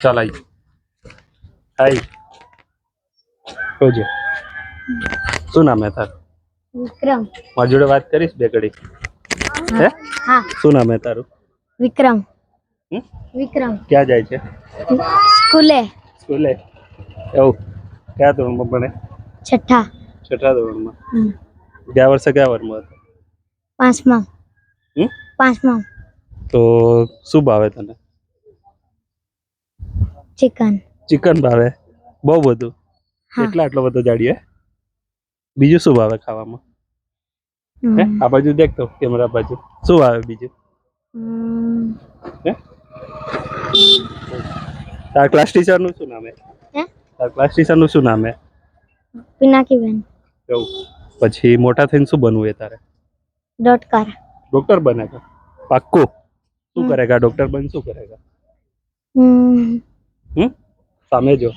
ચાલ આઈ. આઈ. જોજે શું નામ હે તારું? વિક્રમ. મારી જોડે વાત કરીશ બે ઘડી હે. હા? શું નામ હે તારું? વિક્રમ. વિક્રમ. ક્યાં જાય છે? સ્કૂલે. સ્કૂલે. એવું. કયા ધોરણમાં ભણે? છઠ્ઠા. છઠ્ઠા ધોરણમાં. ગયા વર્ષે કયા વર્ષમાં હતો? પાંચમા? પાંચમા. તો શું ભાવે તને? ચિકન ચિકન ભાવે. બહુ બધું. કેટલા એટલા આટલો બધો જાડીએ? બીજું શું ભાવે ખાવામાં? હે? આ બાજુ દેખ તો કેમેરા બાજુ. શું ભાવે બીજું? તાર હે? તારા ક્લાસ ટીચરનું શું નામ હે? તાર ક્લાસ ટીચરનું શું નામ હે? પિનાકીબેન. એવું. પછી મોટા થઈને શું બનવું એ તારે? ડોક્ટર ડોક્ટર બનેગા પાક્કું. શું. કરેગા? ડોક્ટર બન શું કરેગા? હમ. હમ સામે જો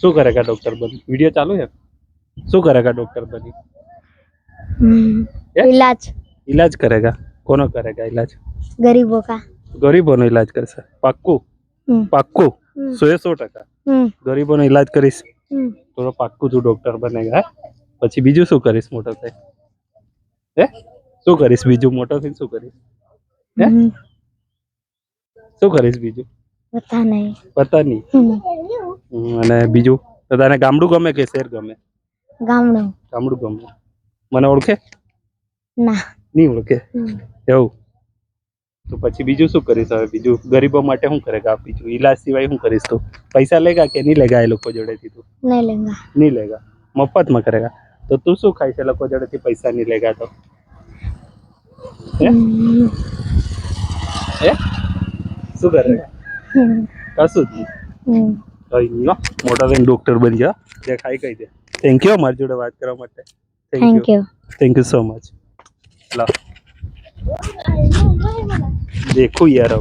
શું કરેગા ડોક્ટર બન વિડિયો ચાલુ છે શું કરેગા ડોક્ટર બની હમ. હે? इलाज इलाज करेगा કોનો કરેગા ઇલાજ गरीबों का ગરીબોનો ઇલાજ કરશે પાક્કું હમ. પાક્કું હમ. સો એ સો ટકા હમ. ગરીબોનો ઇલાજ કરીશ હમ. તો પાક્કું તું ડોક્ટર બનેગા હે? પછી બીજું શું કરીશ મોટો થઈ હે શું કરીશ બીજું મોટો થઈને શું કરીશ હે? હમ. શું કરીશ બીજું વતન વતની અને બીજું? તો તને ગામડું ગમે કે શહેર ગમે? ગામડું. ગામડું ગમે. મને ઓળખે? ના. નહીં ઓળખે? એવું? તો પછી બીજું શું કરીશ હવે? બીજું ગરીબો માટે શું કરે? આ બીજું ઈલાજ સિવાય શું કરીશ તું? પૈસા લેગા કે નહીં લેગા એ લોકો જોડેથી તું? નહીં લેગા. નહીં લેગા? મફતમાં કરેગા? તો તું શું ખાઈશ એ લોકો જોડેથી પૈસા નહીં લેગા તો? શું કરેગા डॉक्टर बन गया दिखाई कही दे थैंक यू हमारे जुड़े बात करो मत thank you thank you so much देखो यार